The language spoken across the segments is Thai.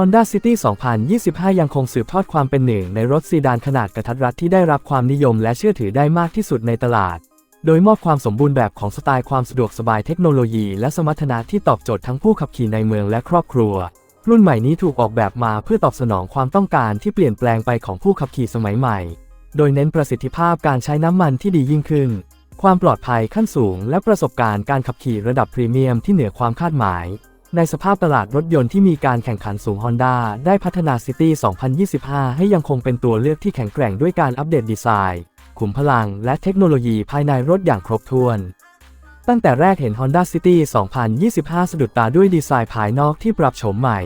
Honda City 2025 ยังคงสืบทอดความเป็นหนึ่งในรถซีดานขนาดกระทัดรัดที่ได้รับความนิยมและเชื่อถือได้มากที่สุดในตลาด โดยมอบความสมบูรณ์แบบของสไตล์ความสะดวกสบายเทคโนโลยี และสมรรถนะที่ตอบโจทย์ทั้งผู้ขับขี่ในเมืองและครอบครัว รุ่นใหม่นี้ถูกออกแบบมาเพื่อตอบสนองความต้องการที่เปลี่ยนแปลงไปของผู้ขับขี่สมัยใหม่ โดยเน้นประสิทธิภาพการใช้น้ำมันที่ดียิ่งขึ้น ความปลอดภัยขั้นสูง และประสบการณ์การขับขี่ระดับพรีเมียมที่เหนือความคาดหมาย ในสภาพตลาดรถยนต์ที่มีการแข่งขันสูง Honda ได้พัฒนา City 2025 ให้ยังคงเป็นตัวเลือกที่แข็งแกร่งด้วยการอัปเดตดีไซน์ขุมพลังและเทคโนโลยีภายในรถอย่างครบถ้วน ตั้งแต่แรกเห็น Honda City 2025 สะดุดตาด้วยดีไซน์ภายนอกที่ปรับโฉมใหม่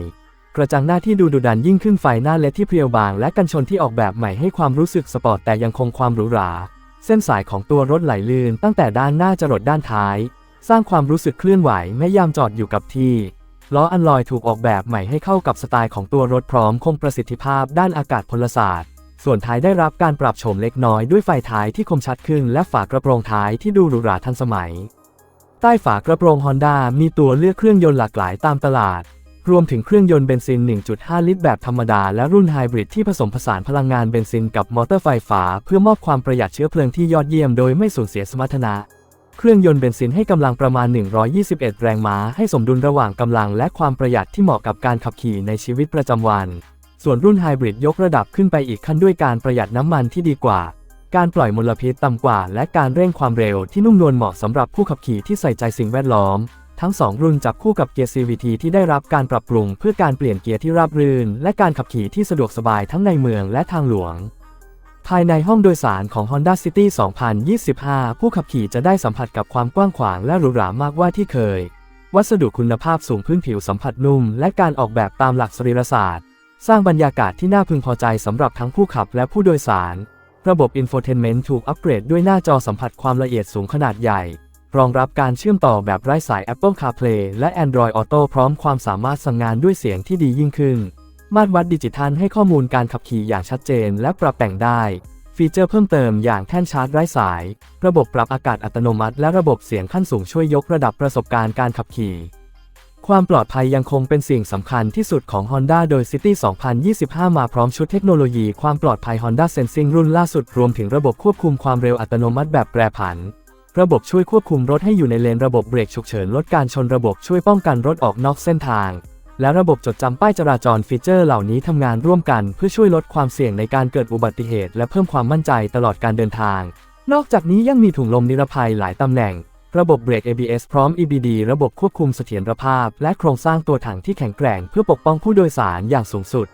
กระจังหน้าที่ดูดุดันยิ่งขึ้นไฟหน้าเลดที่เพรียวบาง และกันชนที่ออกแบบใหม่ให้ความรู้สึกสปอร์ตแต่ยังคงความหรูหรา เส้นสายของตัวรถไหลลื่นตั้งแต่ด้านหน้าจรดด้านท้าย สร้างความรู้สึกเคลื่อนไหวแม้ยามจอดอยู่กับที่ ล้ออันลอยถูกออกแบบใหม่ให้เข้ากับสไตล์ของตัวรถพร้อมคงประสิทธิภาพด้านอากาศพลศาสตร์ ส่วนท้ายได้รับการปรับโฉมเล็กน้อยด้วยไฟท้ายที่คมชัดขึ้นและฝากระโปรงท้ายที่ดูหรูหราทันสมัย ใต้ฝากระโปรง Honda มีตัวเลือกเครื่องยนต์หลากหลายตามตลาด รวมถึงเครื่องยนต์เบนซิน 1.5 ลิตรแบบธรรมดาและรุ่นไฮบริดที่ผสมผสานพลังงานเบนซินกับมอเตอร์ไฟฟ้า เพื่อมอบความประหยัดเชื้อเพลิงที่ยอดเยี่ยมโดยไม่สูญเสียสมรรถนะ เครื่องยนต์เบนซินให้กำลังประมาณ 121 แรงม้า ให้สมดุลระหว่างกำลังและความประหยัดที่เหมาะกับการขับขี่ในชีวิตประจำวัน ส่วนรุ่นไฮบริดยกระดับขึ้นไปอีกขั้นด้วยการประหยัดน้ำมันที่ดีกว่า การปล่อยมลพิษต่ำกว่า และการเร่งความเร็วที่นุ่มนวลเหมาะสำหรับผู้ขับขี่ที่ใส่ใจสิ่งแวดล้อม ทั้ง 2 รุ่นจับคู่กับเกียร์ CVT ที่ได้รับการปรับปรุง เพื่อการเปลี่ยนเกียร์ที่ราบรื่น และการขับขี่ที่สะดวกสบายทั้งในเมืองและทางหลวง ภายในห้องโดยสารของ Honda City 2025 ผู้ขับขี่จะได้สัมผัสกับความกว้างขวางและหรูหรามากกว่าที่เคย วัสดุคุณภาพสูงพื้นผิวสัมผัสนุ่ม และการออกแบบตามหลักสรีรศาสตร์ สร้างบรรยากาศที่น่าพึงพอใจสำหรับทั้งผู้ขับและผู้โดยสาร ระบบ Infotainment ถูกอัปเกรดด้วยหน้าจอสัมผัสความละเอียดสูงขนาดใหญ่ รองรับการเชื่อมต่อแบบไร้สาย Apple CarPlay และ Android Auto พร้อมความสามารถสั่งงานด้วยเสียงที่ดียิ่งขึ้น มาตรวัดดิจิทัลให้ข้อมูลการขับขี่อย่างชัดเจนและปรับแต่งได้ ฟีเจอร์เพิ่มเติมอย่างแท่นชาร์จไร้สาย ระบบปรับอากาศอัตโนมัติและระบบเสียงขั้นสูงช่วยยกระดับประสบการณ์การขับขี่ความปลอดภัยยังคงเป็นสิ่งสำคัญที่สุดของ Honda โดย City 2025 มาพร้อมชุดเทคโนโลยีความปลอดภัย Honda Sensing รุ่นล่าสุดรวมถึงระบบควบคุมความเร็วอัตโนมัติแบบแปรผัน ระบบช่วยควบคุมรถให้อยู่ในเลนระบบเบรกฉุกเฉินลดการชนระบบช่วยป้องกันรถออกนอกเส้นทาง และระบบจดจำป้ายจราจรฟีเจอร์เหล่านี้ทำงานร่วมกันเพื่อช่วยลดความเสี่ยงในการเกิดอุบัติเหตุ และเพิ่มความมั่นใจตลอดการเดินทาง นอกจากนี้ยังมีถุงลมนิรภัยหลายตำแหน่ง ระบบเบรก ABS พร้อม EBD ระบบควบคุมเสถียรภาพ และโครงสร้างตัวถังที่แข็งแกร่งเพื่อปกป้องผู้โดยสารอย่างสูงสุด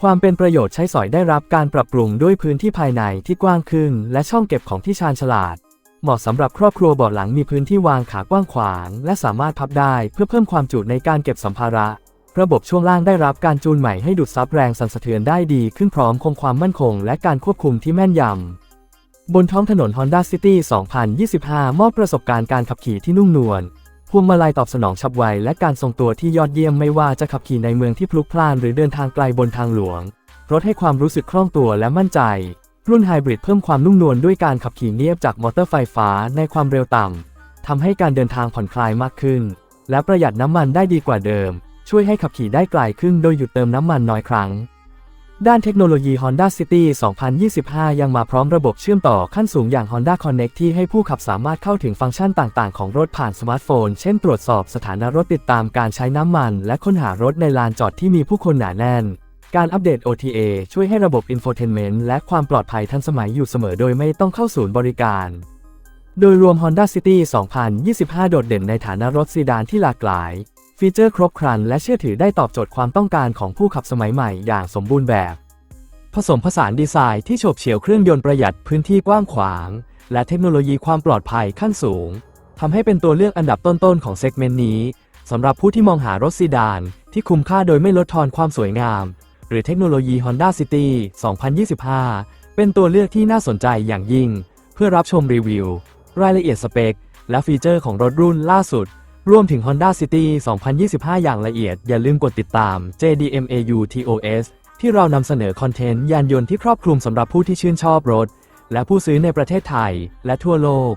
ความเป็นประโยชน์ใช้สอยได้รับการปรับปรุงด้วยพื้นที่ภายในที่กว้างขึ้น และช่องเก็บของที่ชาญฉลาดเหมาะสำหรับครอบครัวเบาะหลังมีพื้นที่วางขากว้างขวาง และสามารถพับได้เพื่อเพิ่มความจุในการเก็บสัมภาระ ระบบช่วงล่างได้รับการจูนใหม่ให้ดูดซับแรงสั่นสะเทือนได้ดีขึ้นพร้อมคงความมั่นคงและการควบคุมที่แม่นยำ บนท้องถนน Honda City 2025 มอบประสบการณ์การขับขี่ที่นุ่มนวลพวงมาลัยตอบสนองฉับไวและการทรงตัวที่ยอดเยี่ยมไม่ว่าจะขับขี่ในเมืองที่พลุกพล่านหรือเดินทางไกลบนทางหลวง รถให้ความรู้สึกคล่องตัวและมั่นใจ รุ่นไฮบริดเพิ่มความนุ่มนวลด้วยการขับขี่เนียบจากมอเตอร์ไฟฟ้าในความเร็วต่ำทำให้การเดินทางผ่อนคลายมากขึ้น และประหยัดน้ำมันได้ดีกว่าเดิม ช่วยให้ขับขี่ได้ไกลขึ้นโดยหยุดเติมน้ำมันน้อยครั้ง ด้านเทคโนโลยี Honda City 2025 ยังมาพร้อมระบบเชื่อมต่อขั้นสูงอย่าง Honda Connect ที่ให้ผู้ขับสามารถเข้าถึงฟังก์ชันต่าง ๆ ของรถผ่านสมาร์ทโฟน เช่น ตรวจสอบสถานะรถติดตามการใช้น้ำมัน และค้นหารถในลานจอดที่มีผู้คนหนาแน่น การอัปเดต OTA ช่วยให้ระบบ Infotainment และความปลอดภัยทันสมัยอยู่เสมอโดยไม่ต้องเข้าศูนย์บริการโดยรวม Honda City 2025 โดดเด่นในฐานะรถซีดานที่หลากหลาย ฟีเจอร์ครบครันและเชื่อถือได้ตอบโจทย์ความต้องการของผู้ขับสมัยใหม่อย่างสมบูรณ์แบบ ผสมผสานดีไซน์ที่โฉบเฉี่ยวเครื่องยนต์ประหยัดพื้นที่กว้างขวาง และเทคโนโลยีความปลอดภัยขั้นสูงทำให้เป็นตัวเลือกอันดับต้นๆของเซกเมนต์นี้สำหรับผู้ที่มองหารถซีดาน ที่คุ้มค่าโดยไม่ลดทอนความสวยงาม หรือเทคโนโลยี Honda City 2025 เป็นตัวเลือกที่น่าสนใจอย่างยิ่ง เพื่อรับชมรีวิว รายละเอียดสเปค และฟีเจอร์ของรถรุ่นล่าสุด รวมถึง Honda City 2025 อย่างละเอียด อย่าลืมกดติดตาม JDMAU TOS ที่เรานำเสนอคอนเทนต์ยานยนต์ที่ครอบคลุมสำหรับผู้ที่ชื่นชอบรถ และผู้ซื้อในประเทศไทย และทั่วโลก